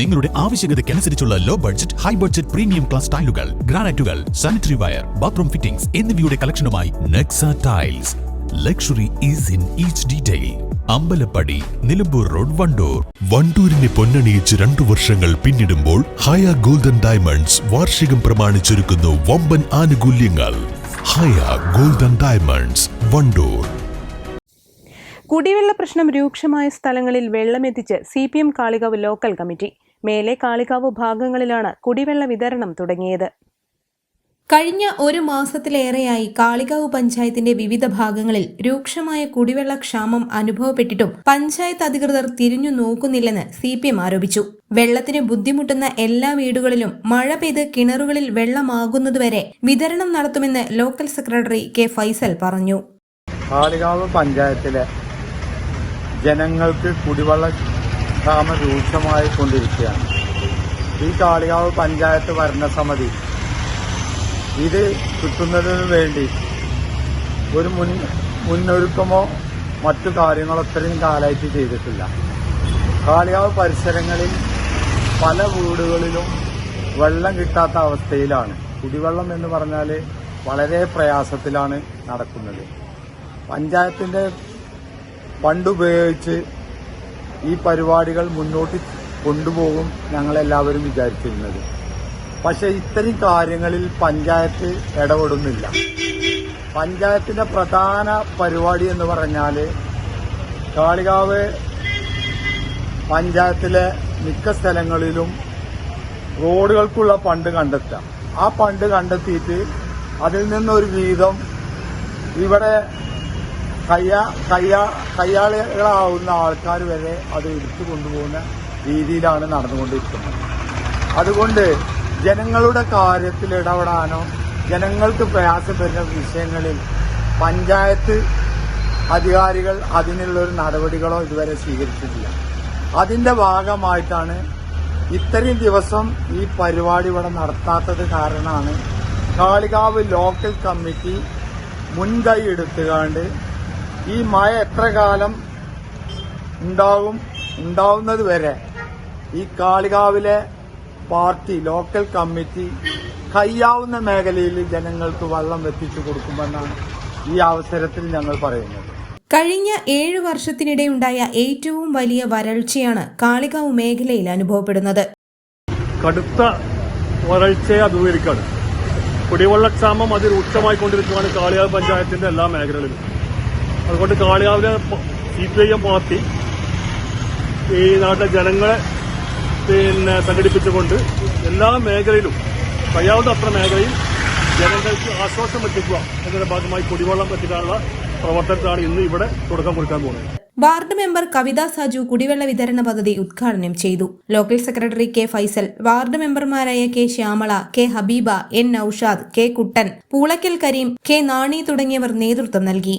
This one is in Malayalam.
നിങ്ങളുടെ ആവശ്യകതയ്ക്കനുസരിച്ചുള്ള low budget high budget premium class ടൈലുകൾ ഗ്രാനൈറ്റുകൾ സാനിറ്ററി വയർ ബാത്റൂം ഫിറ്റിംഗ്സ് എന്നിവയുടെ കളക്ഷനുമായി Nexa tiles luxury is in each detail Ambalappadi Nilambur road Wandoor. വണ്ടൂരിനെ പൊന്നണിയിച്ച് രണ്ടു വർഷങ്ങൾ പിന്നിടുമ്പോൾ ഹയ ഗോൾഡൻ ഡയമണ്ട്സ് വാർഷികം പ്രമാണിച്ചൊരുക്കുന്നു വമ്പൻ ആനുകൂല്യങ്ങൾ. Haya golden diamonds Wandoor. കുടിവെള്ള പ്രശ്നം രൂക്ഷമായ സ്ഥലങ്ങളിൽ വെള്ളമെത്തിച്ച് C P M Kalikavu local committee മേലെ കാളികാവ് ഭാഗങ്ങളിലാണ് കുടിവെള്ള വിതരണം തുടങ്ങിയത്. കഴിഞ്ഞ ഒരു മാസത്തിലേറെയായി കാളികാവ് പഞ്ചായത്തിന്റെ വിവിധ ഭാഗങ്ങളിൽ രൂക്ഷമായ കുടിവെള്ള ക്ഷാമം അനുഭവപ്പെട്ടിട്ടും പഞ്ചായത്ത് അധികൃതർ തിരിഞ്ഞു നോക്കുന്നില്ലെന്ന് സി പി എം ആരോപിച്ചു. വെള്ളത്തിന് ബുദ്ധിമുട്ടുന്ന എല്ലാ വീടുകളിലും മഴ പെയ്ത് കിണറുകളിൽ വെള്ളമാകുന്നതുവരെ വിതരണം നടത്തുമെന്ന് ലോക്കൽ സെക്രട്ടറി കെ ഫൈസൽ പറഞ്ഞു. കാളികാവ് പഞ്ചായത്തിലെ ജനങ്ങൾക്ക് കുടിവെള്ള ക്ഷാമം രൂക്ഷമായി കൊണ്ടിരിക്കുകയാണ് ഈ കാളികാവ് പഞ്ചായത്ത് ഭരണസമിതി ഇത് കിട്ടുന്നതിന് വേണ്ടി ഒരു മുൻ മുന്നൊരുക്കമോ മറ്റു കാര്യങ്ങളോ ഇത്രയും കാലമായിട്ട് ചെയ്തിട്ടില്ല. കാളികാവ് പരിസരങ്ങളിൽ പല വീടുകളിലും വെള്ളം കിട്ടാത്ത അവസ്ഥയിലാണ്. കുടിവെള്ളം എന്ന് പറഞ്ഞാൽ വളരെ പ്രയാസത്തിലാണ് നടക്കുന്നത്. പഞ്ചായത്തിന്റെ ഫണ്ടുപയോഗിച്ച് ഈ പരിപാടികൾ മുന്നോട്ട് കൊണ്ടുപോകും ഞങ്ങളെല്ലാവരും വിചാരിച്ചിരുന്നത്. പക്ഷെ ഇത്തരം കാര്യങ്ങളിൽ പഞ്ചായത്ത് ഇടപെടുന്നില്ല. പഞ്ചായത്തിന്റെ പ്രധാന പരിപാടി എന്ന് പറഞ്ഞാൽ കാളികാവ് പഞ്ചായത്തിലെ മിക്ക സ്ഥലങ്ങളിലും റോഡുകൾക്കുള്ള പണ്ട് കണ്ടെത്താം ആ പണ്ട് കണ്ടെത്തിയിട്ട് അതിൽ നിന്നൊരു വീതം ഇവിടെ കയ്യ കയ്യ കയ്യാളികളാവുന്ന ആൾക്കാർ വരെ അത് എടുത്തു കൊണ്ടുപോകുന്ന രീതിയിലാണ് നടന്നുകൊണ്ടിരിക്കുന്നത്. അതുകൊണ്ട് ജനങ്ങളുടെ കാര്യത്തിൽ ഇടപെടാനോ ജനങ്ങൾക്ക് പ്രയാസം വരുന്ന വിഷയങ്ങളിൽ പഞ്ചായത്ത് അധികാരികൾ അതിനുള്ളൊരു നടപടികളോ ഇതുവരെ സ്വീകരിച്ചിട്ടില്ല. അതിന്റെ ഭാഗമായിട്ടാണ് ഇത്രയും ദിവസം ഈ പരിപാടി ഇവിടെ നടത്താത്തത് കാരണമാണ് കാളികാവ് ലോക്കൽ കമ്മിറ്റി മുൻകൈ എടുത്തുകാണ്ട് ഈ മായ എത്ര കാലം ഉണ്ടാവും? ഉണ്ടാവുന്നത് വരെ. ഈ കാളികാവിലെ പാർട്ടി ലോക്കൽ കമ്മിറ്റി കയ്യാവുന്ന മേഖലയിൽ ജനങ്ങൾക്ക് വെള്ളം എത്തിച്ചു കൊടുക്കുമെന്നാണ് ഈ അവസരത്തിൽ ഞങ്ങൾ പറയുന്നത്. കഴിഞ്ഞ ഏഴ് വർഷത്തിനിടെയുണ്ടായ ഏറ്റവും വലിയ വരൾച്ചയാണ് കാളികാവ് മേഖലയിൽ അനുഭവപ്പെടുന്നത്. കടുത്ത വരൾച്ചയെ അഭിമുഖീകരിക്കുകയാണ്. കുടിവെള്ളക്ഷാമം അതിരൂക്ഷമായിക്കൊണ്ടിരിക്കുകയാണ് കാളികാവ് പഞ്ചായത്തിന്റെ എല്ലാ മേഖലകളിലും. അതുകൊണ്ട് കാളികാവിലെ C P I M party ഈ നാട്ടിലെ ജനങ്ങളെ പിന്നെ സംഘടിപ്പിച്ചുകൊണ്ട് എല്ലാ മേഖലയിലും കഴിയാവുന്ന അത്ര മേഖലയിൽ ജനങ്ങൾക്ക് ആശ്വാസം എത്തിക്കുക എന്നതിന്റെ ഭാഗമായി കുടിവെള്ളം എത്തിക്കാനുള്ള പ്രവർത്തനത്തിലാണ് ഇന്ന് ഇവിടെ തുടക്കം കുറിക്കാൻ പോകുന്നത്. വാർഡ് മെമ്പർ കവിത സാജു കുടിവെള്ള വിതരണ പദ്ധതി ഉദ്ഘാടനം ചെയ്തു. Local secretary K Faisal ward മെമ്പർമാരായ K Shyamala K Habeeba N Noushad K Kuttan Poolakkal Kareem K Nani തുടങ്ങിയവർ നേതൃത്വം നൽകി.